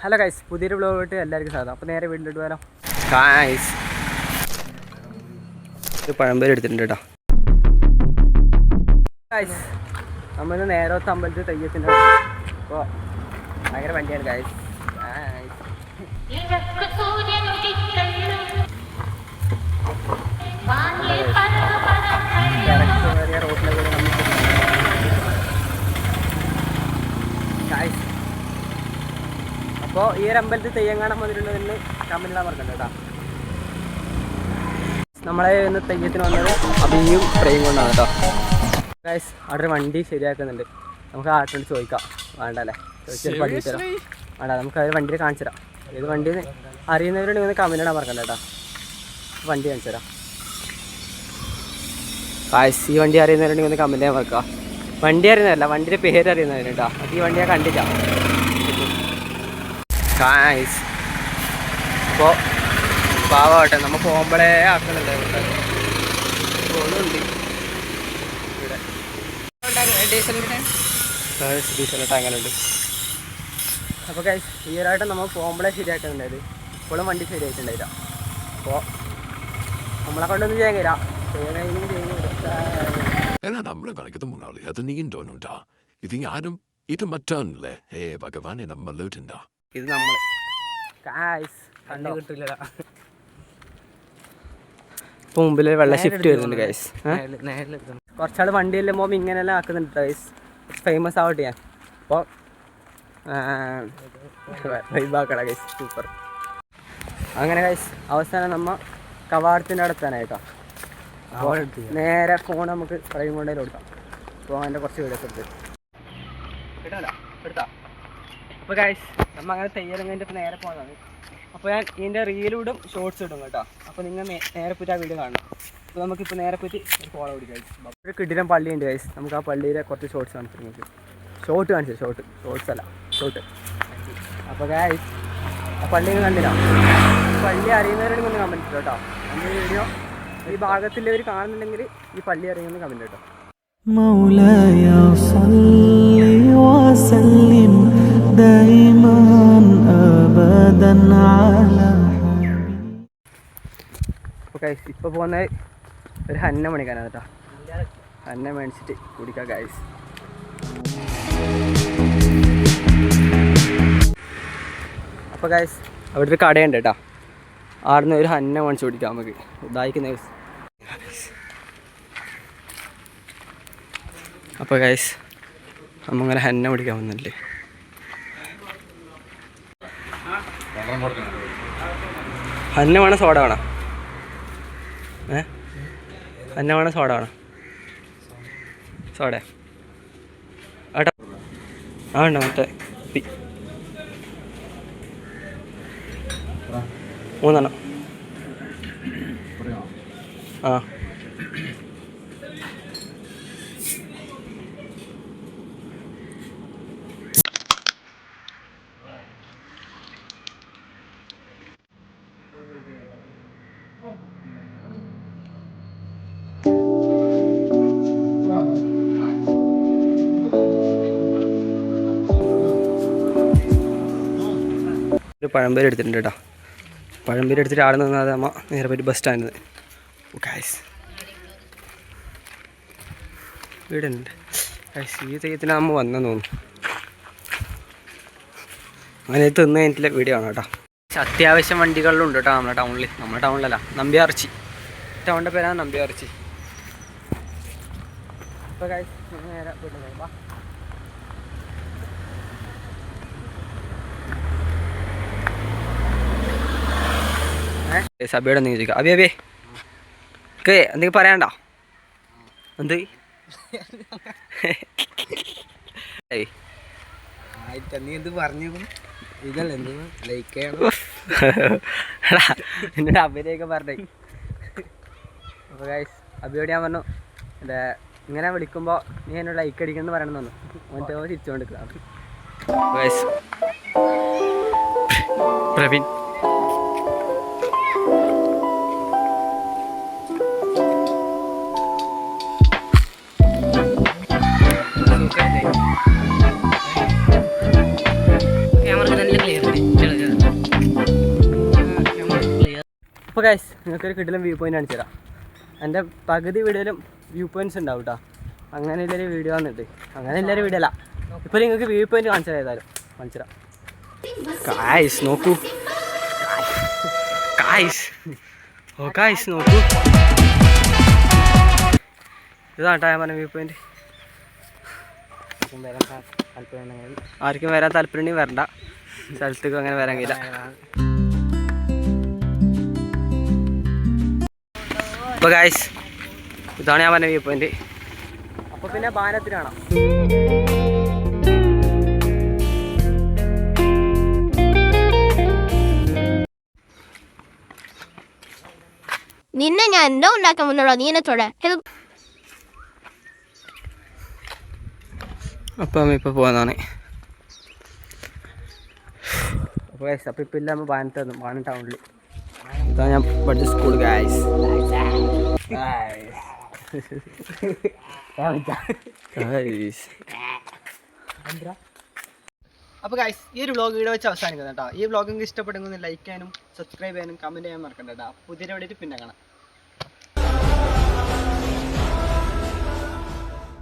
Hello guys പുതിയൊരു ബ്ലോഗായിട്ട് എല്ലാവർക്കും സാധനം അപ്പോൾ നേരെ വീട്ടിലോട്ട് വരാം ഗൈസ് ഒരു പഴംപേര് എടുത്തിട്ടുണ്ട് കേട്ടോ ഗൈസ് നമ്മൾ നേരത്തെ അമ്പലത്തിൽ തെയ്യത്തിന്റെ അപ്പോൾ ഭയങ്കര വണ്ടിയാണ് ഗൈസ് ഇഴക്ക് അപ്പോൾ ഈ ഒരു അമ്പലത്തിൽ തെയ്യം കാണാൻ വന്നിട്ടുണ്ടെന്ന് കമന്റിലാൻ മറക്കണ്ട കേട്ടോ. നമ്മളെ ഇന്ന് തെയ്യത്തിന് വന്നത് അഭിയും പ്രേം കൊണ്ടാണ് കേട്ടോ. ഗൈസ് അവിടെ ഒരു വണ്ടി ശരിയാക്കുന്നുണ്ട്. നമുക്ക് ആട്ടിനോട് ചോദിക്കാം. വേണ്ടല്ലേ? ചോദിച്ചാൽ പഠിച്ചു തരാം. വേണ്ട നമുക്ക് അവർ വണ്ടിയിൽ കാണിച്ചു തരാം. ഏത് വണ്ടി അറിയുന്നവരുണ്ടെങ്കിൽ ഒന്ന് കമന്റിടാൻ മറക്കണ്ട കേട്ടോ. വണ്ടി കാണിച്ചു തരാം. ഗായ്സ് ഈ വണ്ടി അറിയുന്നവരുണ്ടെങ്കിൽ ഒന്ന് കമന്റ് ചെയ്യാൻ മറക്കുക. വണ്ടി അറിയുന്നതല്ല വണ്ടിയുടെ പേര് അറിയുന്നവരുണ്ടോ ഈ വണ്ടി ഞാൻ കണ്ടില്ല ഗായ്സ് അപ്പോൾ പാവട്ടെ നമ്മൾ പോകുമ്പോഴേ ആക്കുന്നുണ്ട് ഉണ്ട് ഡീസൽ അപ്പോൾ കൈസ് ഈ ഒരായിട്ട് നമ്മൾ പോകുമ്പോഴേ ശരിയാക്കുന്നുണ്ടായത് ഇപ്പോഴും വണ്ടി ശരിയായിട്ടുണ്ടായില്ല അപ്പോൾ നമ്മളെ കൊണ്ടൊന്നും ചെയ്യാൻ കഴിയില്ല. ഇത് ഞാനും ഇത് മറ്റാണല്ലേ ഏ ഭഗവാനെ നമ്മൾ ഇത് നമ്മൾ കണ്ടു? കിട്ടില്ല ഇപ്പൊ മുമ്പിൽ വെള്ള ഷിഫ്റ്റ് വരുന്നുണ്ട് ഗൈസ് കുറച്ചാൾ വണ്ടിയെല്ലാം പോകുമ്പോൾ ഇങ്ങനെല്ലാം ആക്കുന്നുണ്ട് ഗൈസ് ഫേമസ് ആവട്ടെ ഞാൻ. അപ്പോൾ വൈബാക്കട ഗൈസ് സൂപ്പർ അങ്ങനെ ഗൈസ് അവസാനം നമ്മ കവാടത്തിന്റെ അടുത്താനായിട്ടോ അപ്പോൾ നേരെ ഫോൺ നമുക്ക് ഫ്രെയിം കൊണ്ടേ കൊടുക്കാം. അപ്പോൾ അതിന്റെ കുറച്ച് വീഡിയോസ് എടുത്ത് കിട്ടണല്ലോ എടുത്താ അപ്പോൾ ഗൈസ് നമ്മൾ അങ്ങനെ തയ്യലും നേരെ പോകുന്നത് അപ്പോൾ ഞാൻ ഇതിന്റെ റീലിടും ഷോർട്സ് ഇടും കേട്ടോ. അപ്പോൾ നിങ്ങൾ നേരെ പോയിട്ട് ആ വീഡിയോ കാണണം. അപ്പോൾ നമുക്കിപ്പോൾ നേരെ പോയിട്ട് ഒരു ഫോളോ കൊടുക്കാം ഒരു കിടിലം പള്ളിയുണ്ട് ഗൈസ് നമുക്ക് ആ പള്ളിയിലെ കുറച്ച് ഷോർട്സ് കാണിച്ചു നിങ്ങൾക്ക് ഷോർട്ട് കാണിച്ചു ഷോർട്ട് ഷോർട്സ് അല്ല ഷോർട്ട് അപ്പോൾ ഗൈസ് ആ പള്ളി കണ്ടില്ല പള്ളി അറിയുന്നവരോട് ഒന്ന് കമന്റ് കേട്ടോ നമ്മുടെ വീഡിയോ ഈ ഭാഗത്തുള്ളവർ കാണുന്നുണ്ടെങ്കിൽ ഈ പള്ളി അറിയുമെന്ന് കമന്റ് കേട്ടോ മൗലയ സല്ലി വസല്ലിം ഗൈസ് ഇപ്പോൾ പോകുന്ന ഒരു ഹന്ന മണിക്കാനാണ് കേട്ടോ. ഹന്ന മേടിച്ചിട്ട് കുടിക്കാം ഗൈസ് അപ്പോൾ ഗൈസ് അവിടെ ഒരു കടയുണ്ട് കേട്ടോ. ആടുന്ന് ഒരു ഹന്ന മേടിച്ച് കുടിക്കാം നമുക്ക്. ഇതായിക്കുന്ന അപ്പോൾ ഗൈസ് നമ്മങ്ങനെ ഹന്ന കുടിക്കാൻ വന്നില്ലേ ഹന്ന വേണം സോഡ വേണം. ഏ? അന്ന വേണം സോഡ വേണം. സോഡ ആട്ടാ. ആ ഉണ്ടോ മറ്റേ മൂന്നെണ്ണം. ആ. ഒരു പഴംപേര് എടുത്തിട്ടുണ്ട് കേട്ടോ. പഴംപേര് എടുത്തിട്ട് ആടെ നിന്നത് അമ്മ നേരെ പോയിട്ട് ബസ് സ്റ്റാൻഡിൽ ഗൈസ് വീടുണ്ട് ഗൈസ് ഈ തെയ്യത്തിന് അമ്മ വന്നെന്ന് തോന്നുന്നു. അങ്ങനെ തിന്ന് കഴിഞ്ഞിട്ടുള്ള വീഡിയോ ആണ് കേട്ടോ. അത്യാവശ്യം വണ്ടികളിലുണ്ട് കേട്ടോ നമ്മുടെ ടൗണിൽ നമ്മുടെ ടൗണിലല്ല നമ്പ്യാർച്ചി. ടൗണിന്റെ പേരാണ് നമ്പ്യാർച്ചി. അപ്പോൾ ഗൈസ് നേരെ വീട്ടിൽ വാ സഭയുടെ എന്തെങ്കിലും ചോദിക്കാം. അബി അബി. കേ എന്തെങ്കിലും പറയണ്ട എന്ത്? എന്നോട് അബിനെയൊക്കെ പറഞ്ഞേ. അപ്പോൾ ഗൈസ് അഭിയോട് ഞാൻ പറഞ്ഞു എന്താ ഇങ്ങനെ വിളിക്കുമ്പോൾ നീ എന്നോട് ലൈക്ക് അടിക്കണമെന്ന് പറയണം തന്നു മറ്റേ തിരിച്ചുകൊണ്ട് പ്രവീൺ. നിങ്ങൾക്കൊരു കിടിലും വ്യൂ പോയിന്റ് കാണിച്ചു തരാം. എന്റെ പകുതി വീഡിയോയിലും വ്യൂ പോയിന്റ്സ് ഉണ്ടാവും കേട്ടോ അങ്ങനെ ഇല്ലൊരു വീഡിയോ വന്നിട്ട് അങ്ങനെ ഇല്ലൊരു വീഡിയോ അല്ല. ഇപ്പോൾ നിങ്ങൾക്ക് വ്യൂ പോയിന്റ് കാണിച്ചു തരാം ഏതായാലും. കാണിച്ചു തരാം. കായ്സ് നോക്കൂ. കായ്സ് ഓ കായ്സ് നോക്കൂ. ഇതാണ് ഞാൻ പറഞ്ഞ വ്യൂ പോയിന്റ് ആർക്കും വരാൻ താല്പര്യം വരണ്ട. സ്ഥലത്തേക്ക് അങ്ങനെ വരാൻ കഴിയില്ല. അപ്പോൾ ഗായ്സ് ഇതാണ് ഞാൻ പറഞ്ഞ വ്യൂ പോയിന്റ് അപ്പോൾ പിന്നെ ബാനത്തിന് കാണാം. നിന്നെ ഞാൻ എന്തോ ഉണ്ടാക്കാൻ വന്നോളൂ നീ എന്നെ തൊട. അപ്പം ഇപ്പോൾ പോകുന്നതാണ് അപ്പോൾ അപ്പോൾ ഇപ്പം ഇല്ല നമ്മൾ ബാനത്ത് വന്നു. ബാന ടൗണിൽ ഇതാണ് ഞാൻ പഠിച്ച സ്കൂൾ ഗായ്സ് അപ്പോൾ ഗായ്സ് ഈ ഒരു വ്ളോഗ് ഇവിടെ വെച്ച് അവസാനിക്കുന്നത് കേട്ടോ. ഈ വ്ളോഗ് നിങ്ങൾക്ക് ഇഷ്ടപ്പെടുമെങ്കിൽ ലൈക്ക് ചെയ്യാനും സബ്സ്ക്രൈബ് ചെയ്യാനും കമന്റ് ചെയ്യാനും മറക്കണ്ട കേട്ടോ. പുതിയ വീഡിയോ പിന്നെ കാണാം.